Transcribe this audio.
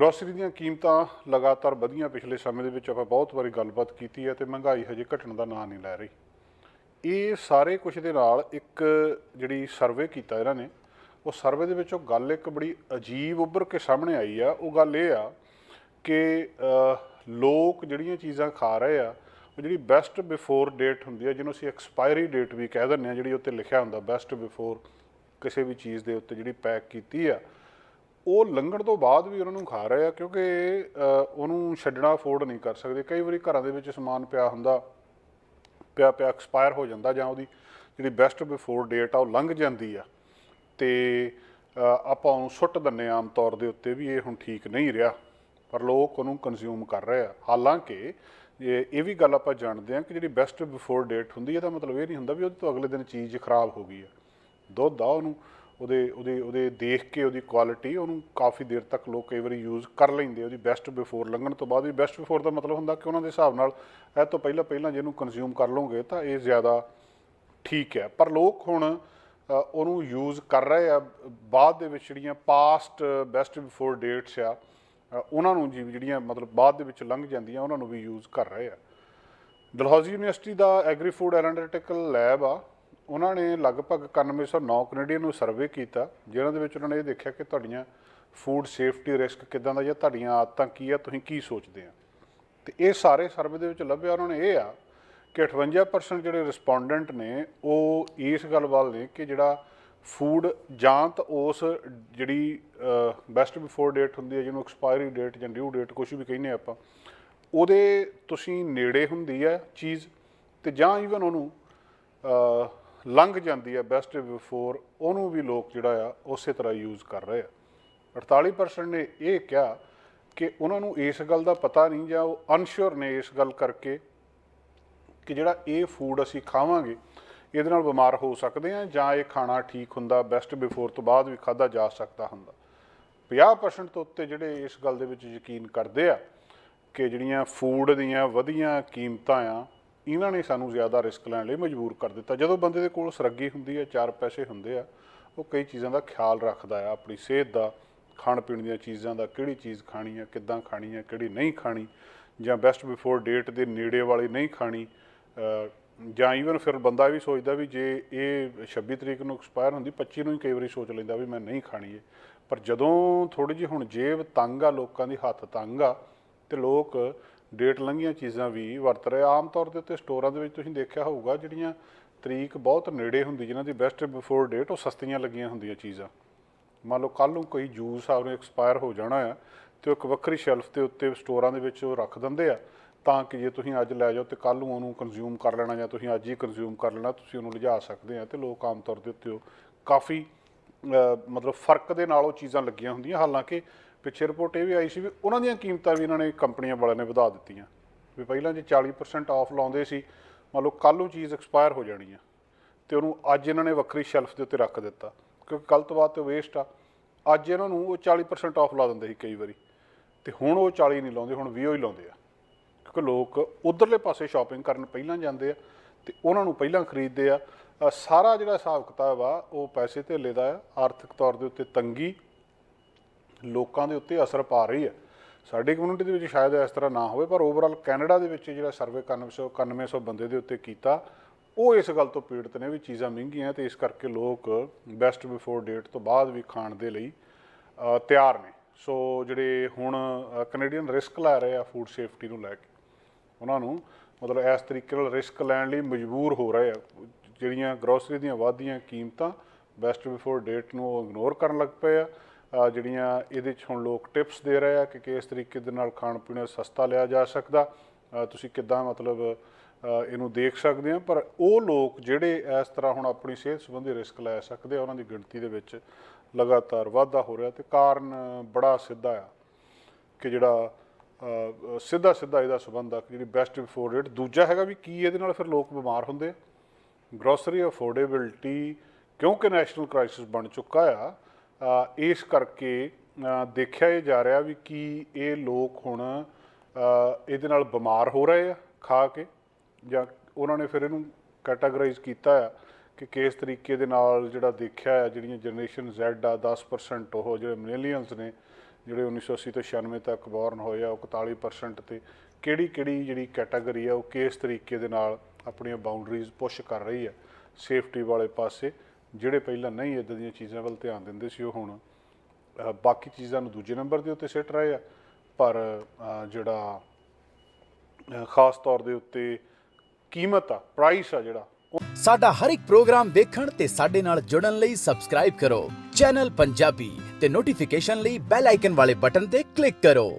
Grocery ਦੀਆਂ ਕੀਮਤਾਂ ਲਗਾਤਾਰ ਵਧੀਆਂ ਪਿਛਲੇ ਸਮੇਂ ਦੇ ਵਿੱਚ ਆਪਾਂ ਬਹੁਤ ਵਾਰੀ ਗੱਲਬਾਤ ਕੀਤੀ ਹੈ ਤੇ ਮਹਿੰਗਾਈ ਹਜੇ ਘਟਣ ਦਾ ਨਾਂ ਨਹੀਂ ਲੈ ਰਹੀ। ਇਹ ਸਾਰੇ ਕੁਝ ਦੇ ਨਾਲ ਇੱਕ ਜਿਹੜੀ ਸਰਵੇ ਕੀਤਾ ਇਹਨਾਂ ਨੇ, ਉਹ ਸਰਵੇ ਦੇ ਵਿੱਚ ਉਹ ਗੱਲ ਇੱਕ ਬੜੀ ਅਜੀਬ ਉੱਭਰ ਕੇ ਸਾਹਮਣੇ ਆਈ ਆ। ਉਹ ਗੱਲ ਇਹ ਆ ਕਿ ਲੋਕ ਜਿਹੜੀਆਂ ਚੀਜ਼ਾਂ ਖਾ ਰਹੇ ਆ, ਉਹ ਜਿਹੜੀ ਬੈਸਟ ਬਿਫੋਰ ਡੇਟ ਹੁੰਦੀ ਆ, ਜਿਹਨੂੰ ਅਸੀਂ ਐਕਸਪਾਇਰੀ ਡੇਟ ਵੀ ਕਹਿ ਦਿੰਦੇ ਆ, ਜਿਹੜੀ ਉੱਤੇ ਲਿਖਿਆ ਹੁੰਦਾ ਬੈਸਟ ਬਿਫੋਰ ਕਿਸੇ ਵੀ ਚੀਜ਼ ਦੇ ਉੱਤੇ ਜਿਹੜੀ ਪੈਕ ਕੀਤੀ ਆ ਉਹ ਲੰਘਣ ਤੋਂ ਬਾਅਦ ਵੀ ਉਹਨਾਂ ਨੂੰ ਖਾ ਰਹੇ ਆ, ਕਿਉਂਕਿ ਉਹਨੂੰ ਛੱਡਣਾ ਅਫੋਰਡ ਨਹੀਂ ਕਰ ਸਕਦੇ। ਕਈ ਵਾਰੀ ਘਰਾਂ ਦੇ ਵਿੱਚ ਸਮਾਨ ਪਿਆ ਹੁੰਦਾ, ਪਿਆ ਪਿਆ ਐਕਸਪਾਇਰ ਹੋ ਜਾਂਦਾ ਜਾਂ ਉਹਦੀ ਜਿਹੜੀ ਬੈਸਟ ਬਿਫੋਰ ਡੇਟ ਆ, ਉਹ ਲੰਘ ਜਾਂਦੀ ਆ। ਤੇ ਆਪਾਂ ਉਹਨੂੰ ਸੁੱਟ ਦਿੰਨੇ ਆਮ ਤੌਰ ਦੇ ਉੱਤੇ ਵੀ ਇਹ ਹੁਣ ਠੀਕ ਨਹੀਂ ਰਿਹਾ, ਪਰ ਲੋਕ ਉਹਨੂੰ ਕੰਜ਼ਿਊਮ ਕਰ ਰਹੇ ਆ। ਹਾਲਾਂਕਿ, ਇਹ ਇਹ ਵੀ ਗੱਲ ਆਪਾਂ ਜਾਣਦੇ ਆ ਕਿ ਜਿਹੜੀ ਬੈਸਟ ਬਿਫੋਰ ਡੇਟ ਹੁੰਦੀ ਹੈ ਤਾਂ ਮਤਲਬ ਇਹ ਨਹੀਂ ਹੁੰਦਾ ਵੀ ਉਹਦੇ ਤੋਂ ਅਗਲੇ ਦਿਨ ਚੀਜ਼ ਖਰਾਬ ਹੋ ਗਈ ਆ। ਦੁੱਧ ਆ ਉਹਨੂੰ ਉਹਦੇ ਉਹਦੇ ਉਹਦੇ ਦੇਖ ਕੇ ਉਹਦੀ ਕੁਆਲਿਟੀ ਉਹਨੂੰ ਕਾਫੀ ਦੇਰ ਤੱਕ ਲੋਕ ਕਈ ਵਾਰੀ ਯੂਜ਼ ਕਰ ਲੈਂਦੇ ਉਹਦੀ ਬੈਸਟ ਬਿਫੋਰ ਲੰਘਣ ਤੋਂ ਬਾਅਦ ਵੀ ਬੈਸਟ ਬਿਫੋਰ ਦਾ ਮਤਲਬ ਹੁੰਦਾ ਕਿ ਉਹਨਾਂ ਦੇ ਹਿਸਾਬ ਨਾਲ ਇਹ ਤੋਂ ਪਹਿਲਾਂ ਪਹਿਲਾਂ ਜਿਹਨੂੰ ਕੰਜ਼ਿਊਮ ਕਰ ਲਓਗੇ ਤਾਂ ਇਹ ਜ਼ਿਆਦਾ ਠੀਕ ਹੈ। ਪਰ ਲੋਕ ਹੁਣ ਉਹਨੂੰ ਯੂਜ਼ ਕਰ ਰਹੇ ਆ, ਬਾਅਦ ਦੇ ਵਿੱਚ ਜਿਹੜੀਆਂ ਪਾਸਟ ਬੈਸਟ ਬਿਫੋਰ ਡੇਟਸ ਆ ਉਹਨਾਂ ਨੂੰ ਜੀ ਜਿਹੜੀਆਂ ਮਤਲਬ ਬਾਅਦ ਦੇ ਵਿੱਚ ਲੰਘ ਜਾਂਦੀਆਂ, ਉਹਨਾਂ ਨੂੰ ਵੀ ਯੂਜ਼ ਕਰ ਰਹੇ ਆ। ਡਲਹੌਜ਼ੀ ਯੂਨੀਵਰਸਿਟੀ ਦਾ ਐਗਰੀ ਫੂਡ ਐਨਾਲਿਟੀਕਲ ਲੈਬ ਆ ਉਹਨਾਂ ਨੇ ਲਗਭਗ 9109 ਕੈਨੇਡੀਅਨ ਨੂੰ ਸਰਵੇ ਕੀਤਾ, ਜਿਹਨਾਂ ਦੇ ਵਿੱਚ ਉਹਨਾਂ ਨੇ ਇਹ ਦੇਖਿਆ ਕਿ ਤੁਹਾਡੀਆਂ ਫੂਡ ਸੇਫਟੀ ਰਿਸਕ ਕਿਦਾਂ ਦਾ ਜਾਂ ਤੁਹਾਡੀਆਂ ਆਦਤਾਂ ਕੀ ਆ, ਤੁਸੀਂ ਕੀ ਸੋਚਦੇ ਆ? ਤੇ ਇਹ ਸਾਰੇ ਸਰਵੇ ਦੇ ਵਿੱਚ ਲੱਭਿਆ ਉਹਨਾਂ ਨੇ ਇਹ ਆ ਕਿ 58% ਜਿਹੜੇ ਰਿਸਪੋਂਡੈਂਟ ਨੇ, ਉਹ ਇਸ ਗੱਲ ਵੱਲ ਨੇ ਕਿ ਜਿਹੜਾ ਫੂਡ ਜਾਂ ਤਾਂ ਉਸ ਜਿਹੜੀ ਬੈਸਟ ਬਿਫੋਰ ਡੇਟ ਹੁੰਦੀ ਹੈ, ਜਿਹਨੂੰ ਐਕਸਪਾਇਰੀ ਡੇਟ ਜਾਂ ਡਿਊ ਡੇਟ ਕੁਝ ਵੀ ਕਹਿੰਦੇ ਆਪਾਂ, ਉਹਦੇ ਤੁਸੀਂ ਨੇੜੇ ਹੁੰਦੀ ਹੈ ਚੀਜ਼, ਤੇ ਜਾਂ ਈਵਨ ਉਹਨੂੰ ਲੰਘ ਜਾਂਦੀ ਹੈ ਬੈਸਟ ਬਿਫੋਰ ਉਹਨੂੰ ਵੀ ਲੋਕ ਜਿਹੜਾ ਆ ਉਸੇ ਤਰ੍ਹਾਂ ਯੂਜ਼ ਕਰ ਰਹੇ ਆ। 48% ਨੇ ਇਹ ਕਿਹਾ ਕਿ ਉਹਨਾਂ ਨੂੰ ਇਸ ਗੱਲ ਦਾ ਪਤਾ ਨਹੀਂ ਜਾਂ ਉਹ ਅਨਸ਼ੋਰ ਨੇ ਇਸ ਗੱਲ ਕਰਕੇ ਕਿ ਜਿਹੜਾ ਇਹ ਫੂਡ ਅਸੀਂ ਖਾਵਾਂਗੇ, ਇਹਦੇ ਨਾਲ ਬਿਮਾਰ ਹੋ ਸਕਦੇ ਆ ਜਾਂ ਇਹ ਖਾਣਾ ਠੀਕ ਹੁੰਦਾ ਬੈਸਟ ਬਿਫੋਰ ਤੋਂ ਬਾਅਦ ਵੀ ਖਾਦਾ ਜਾ ਸਕਦਾ ਹੁੰਦਾ। 50% ਤੋਂ ਉੱਤੇ ਜਿਹੜੇ ਇਸ ਗੱਲ ਦੇ ਵਿੱਚ ਯਕੀਨ ਕਰਦੇ ਆ ਕਿ ਜਿਹੜੀਆਂ ਫੂਡ ਦੀਆਂ ਵਧੀਆਂ ਕੀਮਤਾਂ ਆ ਇਹਨਾਂ ਨੇ ਸਾਨੂੰ ਜ਼ਿਆਦਾ ਰਿਸਕ ਲੈਣ ਲਈ ਮਜਬੂਰ ਕਰ ਦਿੱਤਾ। ਜਦੋਂ ਬੰਦੇ ਦੇ ਕੋਲ ਸਰੱਗੀ ਹੁੰਦੀ ਹੈ, ਚਾਰ ਪੈਸੇ ਹੁੰਦੇ ਆ, ਉਹ ਕਈ ਚੀਜ਼ਾਂ ਦਾ ਖਿਆਲ ਰੱਖਦਾ ਆ, ਆਪਣੀ ਸਿਹਤ ਦਾ, ਖਾਣ ਪੀਣ ਦੀਆਂ ਚੀਜ਼ਾਂ ਦਾ, ਕਿਹੜੀ ਚੀਜ਼ ਖਾਣੀ ਆ, ਕਿੱਦਾਂ ਖਾਣੀ ਆ, ਕਿਹੜੀ ਨਹੀਂ ਖਾਣੀ, ਜਾਂ ਬੈਸਟ ਬਿਫੋਰ ਡੇਟ ਦੇ ਨੇੜੇ ਵਾਲੀ ਨਹੀਂ ਖਾਣੀ ਜਾਂ ਈਵਨ ਫਿਰ ਬੰਦਾ ਵੀ ਸੋਚਦਾ ਵੀ ਜੇ ਇਹ 26 ਤਰੀਕ ਨੂੰ ਐਕਸਪਾਇਰ ਹੁੰਦੀ 25 ਨੂੰ ਹੀ ਕਈ ਵਾਰੀ ਸੋਚ ਲੈਂਦਾ ਵੀ ਮੈਂ ਨਹੀਂ ਖਾਣੀ ਇਹ। ਪਰ ਜਦੋਂ ਥੋੜੀ ਜਿਹੀ ਹੁਣ ਜੇਬ ਤੰਗ ਆ, ਲੋਕਾਂ ਦੀ ਹੱਥ ਤੰਗ ਆ, ਤੇ ਲੋਕ ਡੇਟ ਲੰਘੀਆਂ ਚੀਜ਼ਾਂ ਵੀ ਵਰਤ ਰਹੇ। ਆਮ ਤੌਰ ਦੇ ਉੱਤੇ ਸਟੋਰਾਂ ਦੇ ਵਿੱਚ ਤੁਸੀਂ ਦੇਖਿਆ ਹੋਊਗਾ ਜਿਹੜੀਆਂ ਤਰੀਕ ਬਹੁਤ ਨੇੜੇ ਹੁੰਦੀ, ਜਿਨ੍ਹਾਂ ਦੀ ਬੈਸਟ ਬਿਫੋਰ ਡੇਟ ਉਹ ਸਸਤੀਆਂ ਲੱਗੀਆਂ ਹੁੰਦੀਆਂ ਚੀਜ਼ਾਂ। ਮੰਨ ਲਓ ਕੱਲ ਨੂੰ ਕੋਈ ਜੂਸ ਆਉਣੇ ਐਕਸਪਾਇਰ ਹੋ ਜਾਣਾ ਆ, ਤੇ ਉਹ ਇੱਕ ਵੱਖਰੀ ਸ਼ੈਲਫ ਦੇ ਉੱਤੇ ਸਟੋਰਾਂ ਦੇ ਵਿੱਚ ਉਹ ਰੱਖ ਦਿੰਦੇ ਆ, ਤਾਂ ਕਿ ਜੇ ਤੁਸੀਂ ਅੱਜ ਲੈ ਜਾਓ ਤੇ ਕੱਲ ਨੂੰ ਉਹਨੂੰ ਕੰਜ਼ਿਊਮ ਕਰ ਲੈਣਾ ਜਾਂ ਤੁਸੀਂ ਅੱਜ ਹੀ ਕੰਜ਼ਿਊਮ ਕਰ ਲੈਣਾ, ਤੁਸੀਂ ਉਹਨੂੰ ਲਿਜਾ ਸਕਦੇ ਆ। ਤੇ ਲੋਕ ਆਮ ਤੌਰ ਦੇ ਉੱਤੇ ਉਹ ਕਾਫੀ ਮਤਲਬ ਫ਼ਰਕ ਦੇ ਨਾਲ ਉਹ ਚੀਜ਼ਾਂ ਲੱਗੀਆਂ ਹੁੰਦੀਆਂ। ਹਾਲਾਂਕਿ ਪਿੱਛੇ ਰਿਪੋਰਟ ਇਹ ਵੀ ਆਈ ਸੀ ਵੀ ਉਹਨਾਂ ਦੀਆਂ ਕੀਮਤਾਂ ਵੀ ਇਹਨਾਂ ਨੇ ਕੰਪਨੀਆਂ ਵਾਲਿਆਂ ਨੇ ਵਧਾ ਦਿੱਤੀਆਂ। ਵੀ ਪਹਿਲਾਂ ਜੇ 40% ਆਫ ਲਾਉਂਦੇ ਸੀ, ਮੰਨ ਲਓ ਕੱਲ ਨੂੰ ਚੀਜ਼ ਐਕਸਪਾਇਰ ਹੋ ਜਾਣੀ ਆ, ਤੇ ਉਹਨੂੰ ਅੱਜ ਇਹਨਾਂ ਨੇ ਵੱਖਰੀ ਸ਼ੈਲਫ ਦੇ ਉੱਤੇ ਰੱਖ ਦਿੱਤਾ, ਕਿਉਂਕਿ ਕੱਲ ਤੋਂ ਬਾਅਦ ਤੇ ਵੇਸਟ ਆ। ਅੱਜ ਇਹਨਾਂ ਨੂੰ ਉਹ 40% ਆਫ ਲਾ ਦਿੰਦੇ ਸੀ ਕਈ ਵਾਰੀ, ਤੇ ਹੁਣ ਉਹ 40 ਨਹੀਂ ਲਾਉਂਦੇ, ਹੁਣ 20 ਹੀ ਲਾਉਂਦੇ ਆ। ਕਿਉਂਕਿ ਲੋਕ ਉਧਰਲੇ ਪਾਸੇ ਸ਼ਾਪਿੰਗ ਕਰਨ ਪਹਿਲਾਂ ਜਾਂਦੇ ਆ, ਤੇ ਉਹਨਾਂ ਨੂੰ ਪਹਿਲਾਂ ਖਰੀਦਦੇ ਆ। ਸਾਰਾ ਜਿਹੜਾ ਹਿਸਾਬ ਕਿਤਾਬ ਆ, ਉਹ ਪੈਸੇ ਧੇਲੇ ਦਾ ਆ, ਆਰਥਿਕ ਤੌਰ ਦੇ ਉੱਤੇ ਤੰਗੀ ਲੋਕਾਂ ਦੇ ਉੱਤੇ ਅਸਰ ਪਾ ਰਹੀ ਹੈ। ਸਾਡੀ ਕਮਿਊਨਿਟੀ ਦੇ ਵਿੱਚ ਸ਼ਾਇਦ ਇਸ ਤਰ੍ਹਾਂ ਨਾ ਹੋਵੇ, ਪਰ ਓਵਰਆਲ ਕੈਨੇਡਾ ਦੇ ਵਿੱਚ ਜਿਹੜਾ ਸਰਵੇ 9100 9100 ਬੰਦੇ ਦੇ ਉੱਤੇ ਕੀਤਾ, ਉਹ ਇਸ ਗੱਲ ਤੋਂ ਪੀੜਤ ਨੇ ਵੀ ਚੀਜ਼ਾਂ ਮਹਿੰਗੀਆਂ ਤੇ ਇਸ ਕਰਕੇ ਲੋਕ ਬੈਸਟ ਬਿਫੋਰ ਡੇਟ ਤੋਂ ਬਾਅਦ ਵੀ ਖਾਣ ਦੇ ਲਈ ਤਿਆਰ ਨੇ। ਸੋ ਜਿਹੜੇ ਹੁਣ ਕੈਨੇਡੀਅਨ ਰਿਸਕ ਲੈ ਰਹੇ ਆ ਫੂਡ ਸੇਫਟੀ ਨੂੰ ਲੈ ਕੇ, ਉਹਨਾਂ ਨੂੰ ਮਤਲਬ ਇਸ ਤਰੀਕੇ ਨਾਲ ਰਿਸਕ ਲੈਣ ਲਈ ਮਜਬੂਰ ਹੋ ਰਹੇ ਆ। ਜਿਹੜੀਆਂ ਗਰੋਸਰੀ ਦੀਆਂ ਵਾਧੀਆਂ ਕੀਮਤਾਂ ਬੈਸਟ ਬਿਫੋਰ ਡੇਟ ਨੂੰ ਉਹ ਇਗਨੋਰ ਕਰਨ ਲੱਗ ਪਏ ਆ। ਜਿਹੜੀਆਂ ਇਹਦੇ 'ਚ ਹੁਣ ਲੋਕ ਟਿਪਸ ਦੇ ਰਹੇ ਆ ਕਿ ਕਿਸ ਤਰੀਕੇ ਦੇ ਨਾਲ ਖਾਣ ਪੀਣਾ ਸਸਤਾ ਲਿਆ ਜਾ ਸਕਦਾ। ਤੁਸੀਂ ਕਿੱਦਾਂ ਮਤਲਬ ਇਹਨੂੰ ਦੇਖ ਸਕਦੇ ਆ, ਪਰ ਉਹ ਲੋਕ ਜਿਹੜੇ ਇਸ ਤਰ੍ਹਾਂ ਹੁਣ ਆਪਣੀ ਸਿਹਤ ਸੰਬੰਧੀ ਰਿਸਕ ਲੈ ਸਕਦੇ ਆ, ਉਹਨਾਂ ਦੀ ਗਿਣਤੀ ਦੇ ਵਿੱਚ ਲਗਾਤਾਰ ਵਾਧਾ ਹੋ ਰਿਹਾ ਤੇ ਕਾਰਨ ਬੜਾ ਸਿੱਧਾ ਆ ਕਿ ਜਿਹੜਾ ਸਿੱਧਾ ਸਿੱਧਾ ਇਹਦਾ ਸੰਬੰਧ ਆ ਕਿ ਜਿਹੜੀ ਬੈਸਟ ਬਿਫੋਰ ਡੇਟ ਦੂਜਾ ਹੈਗਾ ਵੀ ਕੀ ਇਹਦੇ ਨਾਲ ਫਿਰ ਲੋਕ ਬਿਮਾਰ ਹੁੰਦੇ ਆ। ਗਰੋਸਰੀ ਅਫੋਰਡੇਬਿਲਟੀ ਕਿਉਂਕਿ ਨੈਸ਼ਨਲ ਕ੍ਰਾਈਸਿਸ ਬਣ ਚੁੱਕਾ ਆ ਇਸ ਕਰਕੇ ਦੇਖਿਆ ਇਹ ਜਾ ਰਿਹਾ ਵੀ ਕੀ ਇਹ ਲੋਕ ਹੁਣ ਇਹਦੇ ਨਾਲ ਬਿਮਾਰ ਹੋ ਰਹੇ ਆ ਖਾ ਕੇ, ਜਾਂ ਉਹਨਾਂ ਨੇ ਫਿਰ ਇਹਨੂੰ ਕੈਟਾਗਰਾਈਜ਼ ਕੀਤਾ ਆ ਕਿ ਕਿਸ ਤਰੀਕੇ ਦੇ ਨਾਲ ਜਿਹੜਾ ਦੇਖਿਆ ਆ, ਜਿਹੜੀਆਂ ਜਨਰੇਸ਼ਨ Z ਆ 10% ਉਹ ਜਿਹੜੇ ਮਿਲੀਅਨਸ ਨੇ, ਜਿਹੜੇ 1980 ਤੋਂ 96 ਤੱਕ ਬੋਰਨ ਹੋਏ ਆ, ਉਹ 41% ਤੇ ਕਿਹੜੀ ਕਿਹੜੀ ਜਿਹੜੀ ਕੈਟਾਗਰੀ ਆ, ਉਹ ਕਿਸ ਤਰੀਕੇ ਦੇ ਨਾਲ ਆਪਣੀਆਂ ਬਾਉਂਡਰੀਜ਼ ਪੁਸ਼ ਕਰ ਰਹੀ ਆ ਸੇਫਟੀ ਵਾਲੇ ਪਾਸੇ ਜਿਹੜੇ ਪਹਿਲਾਂ ਨਹੀਂ ਇਦਾਂ ਦੀਆਂ ਚੀਜ਼ਾਂ ਵੱਲ ਧਿਆਨ ਦਿੰਦੇ ਸੀ, ਉਹ ਹੁਣ ਬਾਕੀ ਚੀਜ਼ਾਂ ਨੂੰ ਦੂਜੇ ਨੰਬਰ ਦੇ ਉੱਤੇ ਸਿੱਟ ਰਹੇ ਆ। ਪਰ ਜਿਹੜਾ ਖਾਸ ਤੌਰ ਦੇ ਉੱਤੇ ਕੀਮਤ ਆ ਪ੍ਰਾਈਸ ਆ ਜਿਹੜਾ ਸਾਡਾ ਹਰ ਇੱਕ ਪ੍ਰੋਗਰਾਮ ਦੇਖਣ ਤੇ ਸਾਡੇ ਨਾਲ ਜੁੜਨ ਲਈ ਸਬਸਕ੍ਰਾਈਬ ਕਰੋ। ਚੈਨਲ ਪੰਜਾਬੀ ਤੇ ਨੋਟੀਫਿਕੇਸ਼ਨ ਲਈ ਬੈਲ ਆਈਕਨ ਵਾਲੇ ਬਟਨ ਤੇ ਕਲਿੱਕ ਕਰੋ।